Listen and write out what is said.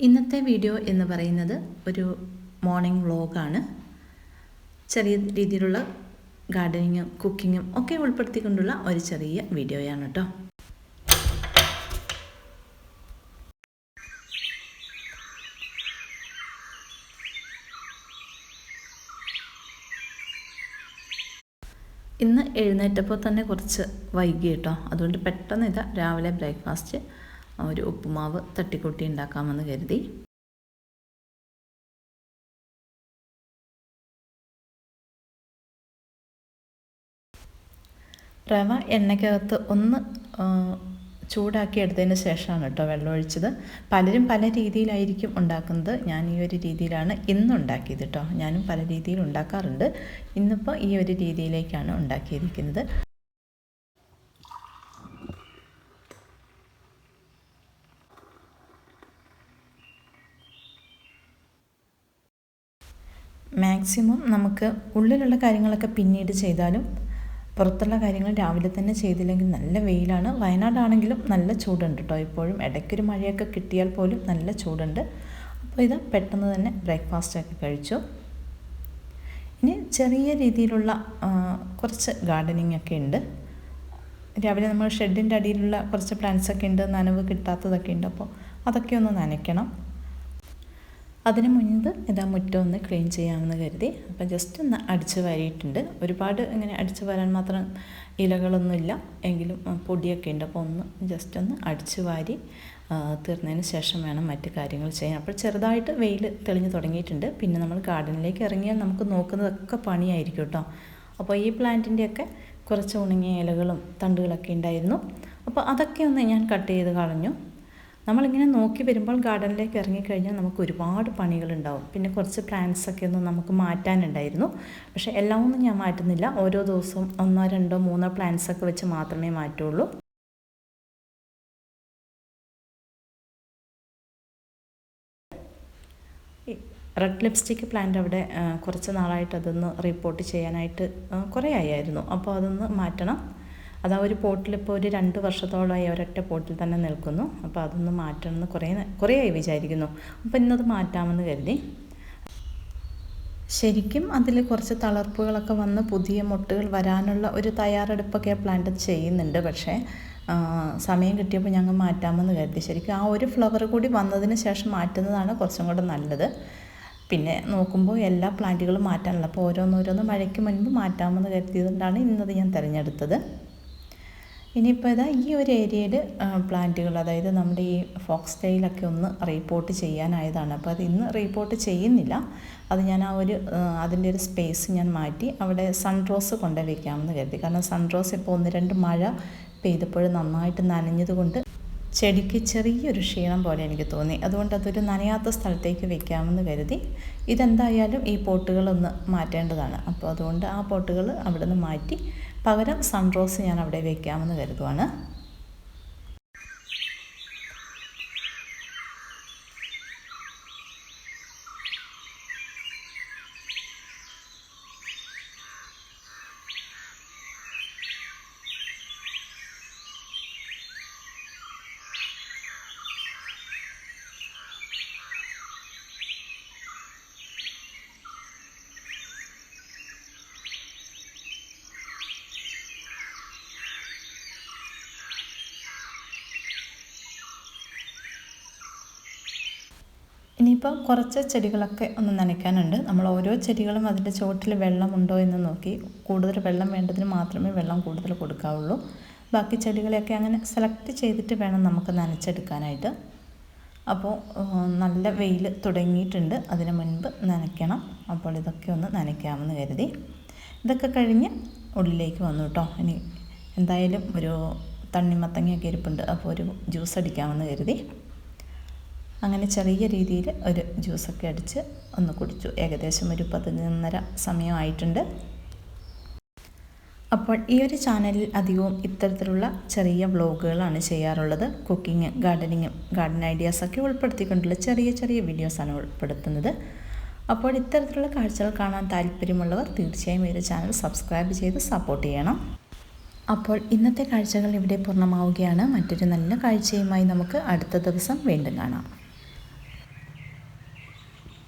ഇന്നത്തെ വീഡിയോ എന്ന് പറയുന്നത് ഒരു മോർണിംഗ് വ്ളോഗാണ് ചെറിയ രീതിയിലുള്ള ഗാർഡനിങ്ങും കുക്കിങ്ങും ഒക്കെ ഉൾപ്പെടുത്തിക്കൊണ്ടുള്ള ഒരു ചെറിയ വീഡിയോയാണ് കേട്ടോ ഇന്ന് എഴുന്നേറ്റപ്പോൾ തന്നെ കുറച്ച് വൈകി കേട്ടോ അതുകൊണ്ട് പെട്ടെന്ന് ഇതാ രാവിലെ ബ്രേക്ക്ഫാസ്റ്റ് ഒരു ഉപ്പുമാവ് തട്ടിക്കൂട്ടി ഉണ്ടാക്കാമെന്ന് കരുതി. റവ എണ്ണയ്ക്കകത്ത് ഒന്ന് ചൂടാക്കി എടുത്തതിന് ശേഷമാണ് കേട്ടോ വെള്ളം ഒഴിച്ചത്. പലരും പല രീതിയിലായിരിക്കും ഉണ്ടാക്കുന്നത്. ഞാൻ ഈ ഒരു രീതിയിലാണ് ഇന്ന് ഉണ്ടാക്കിയത് കേട്ടോ. ഞാനും പല രീതിയിൽ ഉണ്ടാക്കാറുണ്ട്. ഇന്നിപ്പോൾ ഈ ഒരു രീതിയിലേക്കാണ് ഉണ്ടാക്കിയിരിക്കുന്നത്. മാക്സിമം നമുക്ക് ഉള്ളിലുള്ള കാര്യങ്ങളൊക്കെ പിന്നീട് ചെയ്താലും പുറത്തുള്ള കാര്യങ്ങൾ രാവിലെ തന്നെ ചെയ്തില്ലെങ്കിൽ നല്ല വെയിലാണ്. വയനാടാണെങ്കിലും നല്ല ചൂടുണ്ട് കേട്ടോ ഇപ്പോഴും ഇടയ്ക്കൊരു മഴയൊക്കെ കിട്ടിയാൽ പോലും നല്ല ചൂടുണ്ട്. അപ്പോൾ ഇത് പെട്ടെന്ന് തന്നെ ബ്രേക്ക്ഫാസ്റ്റൊക്കെ കഴിച്ചു. ഇനി ചെറിയ രീതിയിലുള്ള കുറച്ച് ഗാർഡനിങ് ഒക്കെ ഉണ്ട്. രാവിലെ നമ്മൾ ഷെഡിന്റെ അടിയിലുള്ള കുറച്ച് പ്ലാന്റ്സൊക്കെ ഉണ്ട്. നനവ് കിട്ടാത്തതൊക്കെ ഉണ്ട്. അപ്പോൾ അതൊക്കെ ഒന്ന് നനയ്ക്കണം. അതിന് മുൻപ് ഇതാ മുറ്റം ഒന്ന് ക്ലീൻ ചെയ്യാമെന്ന് കരുതി. അപ്പോൾ ജസ്റ്റ് ഒന്ന് അടിച്ച് വാരിയിട്ടുണ്ട്. ഒരുപാട് ഇങ്ങനെ അടിച്ച് വരാൻ മാത്രം ഇലകളൊന്നുമില്ല. എങ്കിലും പൊടിയൊക്കെ ഉണ്ട്. അപ്പോൾ ഒന്ന് ജസ്റ്റ് ഒന്ന് അടിച്ച് വാരി തീർന്നതിന് ശേഷം വേണം മറ്റു കാര്യങ്ങൾ ചെയ്യാൻ. അപ്പോൾ ചെറുതായിട്ട് വെയിൽ തെളിഞ്ഞു തുടങ്ങിയിട്ടുണ്ട്. പിന്നെ നമ്മൾ ഗാർഡനിലേക്ക് ഇറങ്ങിയാൽ നമുക്ക് നോക്കുന്നതൊക്കെ പണിയായിരിക്കും കേട്ടോ. അപ്പോൾ ഈ പ്ലാന്റിന്റെയൊക്കെ കുറച്ച് ഉണങ്ങിയ ഇലകളും തണ്ടുകളൊക്കെ ഉണ്ടായിരുന്നു. അപ്പോൾ അതൊക്കെ ഒന്ന് ഞാൻ കട്ട് ചെയ്ത് കളഞ്ഞു. നമ്മളിങ്ങനെ നോക്കി വരുമ്പോൾ ഗാർഡനിലേക്ക് ഇറങ്ങിക്കഴിഞ്ഞാൽ നമുക്ക് ഒരുപാട് പണികളുണ്ടാവും. പിന്നെ കുറച്ച് പ്ലാന്റ്സൊക്കെ ഒന്ന് നമുക്ക് മാറ്റാനുണ്ടായിരുന്നു. പക്ഷേ എല്ലാം ഒന്നും ഞാൻ മാറ്റുന്നില്ല. ഓരോ ദിവസവും ഒന്നോ രണ്ടോ മൂന്നോ പ്ലാന്റ്സൊക്കെ വെച്ച് മാത്രമേ മാറ്റുള്ളൂ. റെഡ് ലിപ്സ്റ്റിക് പ്ലാന്റ് അവിടെ കുറച്ച് നാളായിട്ട് അതൊന്ന് റിപ്പോർട്ട് ചെയ്യാനായിട്ട് കുറേ ആയിരുന്നു അപ്പോൾ അതൊന്ന് മാറ്റണം. അത് ആ ഒരു പോട്ടിൽ ഇപ്പോൾ ഒരു രണ്ട് വർഷത്തോളമായി ഒരൊറ്റ പോട്ടിൽ തന്നെ നിൽക്കുന്നു. അപ്പോൾ അതൊന്ന് മാറ്റണമെന്ന് കുറേ കുറേ ആയി വിചാരിക്കുന്നു. അപ്പോൾ ഇന്നത് മാറ്റാമെന്ന് കരുതി. ശരിക്കും അതിൽ കുറച്ച് തളർപ്പുകളൊക്കെ വന്ന് പുതിയ മുട്ടുകൾ വരാനുള്ള ഒരു തയ്യാറെടുപ്പൊക്കെ പ്ലാന്റ് ചെയ്യുന്നുണ്ട്. പക്ഷേ സമയം കിട്ടിയപ്പോൾ ഞങ്ങൾ മാറ്റാമെന്ന് കരുതി. ശരിക്കും ആ ഒരു ഫ്ലവർ കൂടി വന്നതിന് ശേഷം മാറ്റുന്നതാണ് കുറച്ചും കൂടെ നല്ലത്. പിന്നെ നോക്കുമ്പോൾ എല്ലാ പ്ലാന്റുകളും മാറ്റാനുള്ള അപ്പോൾ ഓരോന്നോരോന്ന് മഴയ്ക്ക് മുൻപ് മാറ്റാമെന്ന് കരുതിയതുകൊണ്ടാണ് ഇന്നത് ഞാൻ തിരഞ്ഞെടുത്തത്. ഇനിയിപ്പോൾ ഇതാ ഈ ഒരു ഏരിയയിൽ പ്ലാന്റുകൾ അതായത് നമ്മുടെ ഈ ഫോക്സ് ടൈലൊക്കെ ഒന്ന് റീപ്പോർട്ട് ചെയ്യാനായതാണ്. അപ്പോൾ അത് ഇന്ന് റീപ്പോർട്ട് ചെയ്യുന്നില്ല. അത് ഞാൻ ആ ഒരു അതിന്റെ ഒരു സ്പേസ് ഞാൻ മാറ്റി അവിടെ സൺറോസ് കൊണ്ട് വയ്ക്കാമെന്ന് കരുതി. കാരണം സൺറോസ് ഇപ്പോൾ ഒന്ന് രണ്ട് മഴ പെയ്തപ്പോൾ നന്നായിട്ട് നനഞ്ഞതുകൊണ്ട് ചെടിക്ക് ചെറിയൊരു ക്ഷീണം പോലെ എനിക്ക് തോന്നി. അതുകൊണ്ട് അതൊരു നനയാത്ത സ്ഥലത്തേക്ക് വെക്കാമെന്ന് കരുതി. ഇതെന്തായാലും ഈ പോട്ടുകളൊന്ന് മാറ്റേണ്ടതാണ്. അപ്പോൾ അതുകൊണ്ട് ആ പോട്ടുകൾ അവിടെ നിന്ന് മാറ്റി പകരം സൺറോസ് ഞാൻ അവിടെ വയ്ക്കാമെന്ന് കരുതുവാണ്. ഇനിയിപ്പോൾ കുറച്ച് ചെടികളൊക്കെ ഒന്ന് നനയ്ക്കാനുണ്ട്. നമ്മൾ ഓരോ ചെടികളും അതിന്റെ ചുവട്ടിൽ വെള്ളമുണ്ടോ എന്ന് നോക്കി. കൂടുതൽ വെള്ളം വേണ്ടതിന് മാത്രമേ വെള്ളം കൂടുതൽ കൊടുക്കാവുള്ളൂ. ബാക്കി ചെടികളെയൊക്കെ അങ്ങനെ സെലക്ട് ചെയ്തിട്ട് വേണം നമുക്ക് നനച്ചെടുക്കാനായിട്ട്. അപ്പോൾ നല്ല വെയിൽ തുടങ്ങിയിട്ടുണ്ട്. അതിന് മുൻപ് നനയ്ക്കണം. അപ്പോൾ ഇതൊക്കെ ഒന്ന് നനയ്ക്കാമെന്ന് കരുതി. ഇതൊക്കെ കഴിഞ്ഞ് ഉള്ളിലേക്ക് വന്നു കേട്ടോ. ഇനി എന്തായാലും ഒരു തണ്ണിമത്തങ്ങയൊക്കെ ഇരിപ്പുണ്ട്. അപ്പോൾ ഒരു ജ്യൂസ് അടിക്കാമെന്ന് കരുതി. അങ്ങനെ ചെറിയ രീതിയിൽ ഒരു ജ്യൂസൊക്കെ അടിച്ച് ഒന്ന് കുടിച്ചു. ഏകദേശം ഒരു പതിനൊന്നര സമയമായിട്ടുണ്ട്. അപ്പോൾ ഈ ഒരു ചാനലിൽ അധികവും ഇത്തരത്തിലുള്ള ചെറിയ വ്ളോഗുകളാണ് ചെയ്യാറുള്ളത്. കുക്കിങ് ഗാർഡനിങ്ങും ഗാർഡൻ ഐഡിയാസൊക്കെ ഉൾപ്പെടുത്തിക്കൊണ്ടുള്ള ചെറിയ ചെറിയ വീഡിയോസാണ് ഉൾപ്പെടുത്തുന്നത്. അപ്പോൾ ഇത്തരത്തിലുള്ള കാഴ്ചകൾ കാണാൻ താല്പര്യമുള്ളവർ തീർച്ചയായും ഈ ഒരു ചാനൽ സബ്സ്ക്രൈബ് ചെയ്ത് സപ്പോർട്ട് ചെയ്യണം. അപ്പോൾ ഇന്നത്തെ കാഴ്ചകൾ ഇവിടെ പൂർണമാവുകയാണ്. മറ്റൊരു നല്ല കാഴ്ചയുമായി നമുക്ക് അടുത്ത ദിവസം വീണ്ടും കാണാം.